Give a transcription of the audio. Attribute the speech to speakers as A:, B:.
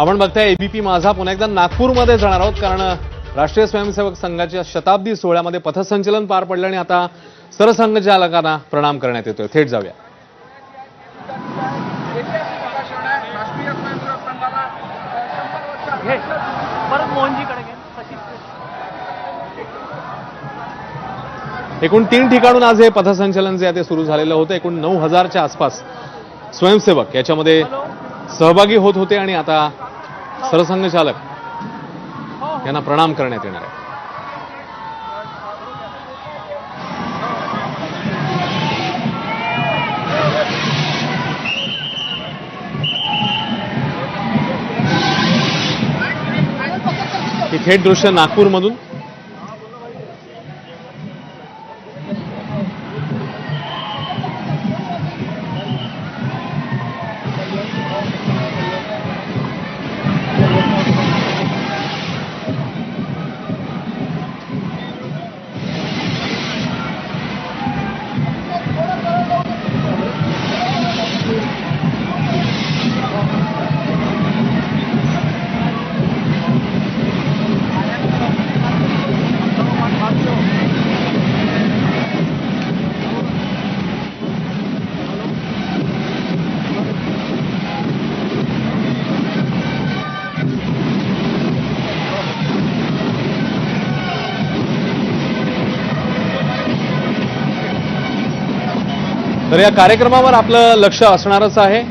A: आपण बघताय एबीपी माझा पुन्हा एकदा नागपूरमध्ये जाणार आहोत कारण राष्ट्रीय स्वयंसेवक संघाच्या शताब्दी सोहळ्यामध्ये पथसंचलन पार पडलं आणि आता सरसंघचालकांना प्रणाम करण्यात येतोय. थेट जाऊया. एकूण तीन ठिकाणून आज हे पथसंचलन जे आहे ते सुरू झालेलं होतं. एकूण नऊ हजारच्या आसपास स्वयंसेवक याच्यामध्ये सहभागी होत होते आणि आता सरसंघचालक यांना प्रणाम करण्यात येणार आहे. हे थेट दृश्य नागपूरमधून तर या कार्यक्रमावर आपलं लक्ष असणारच आहे.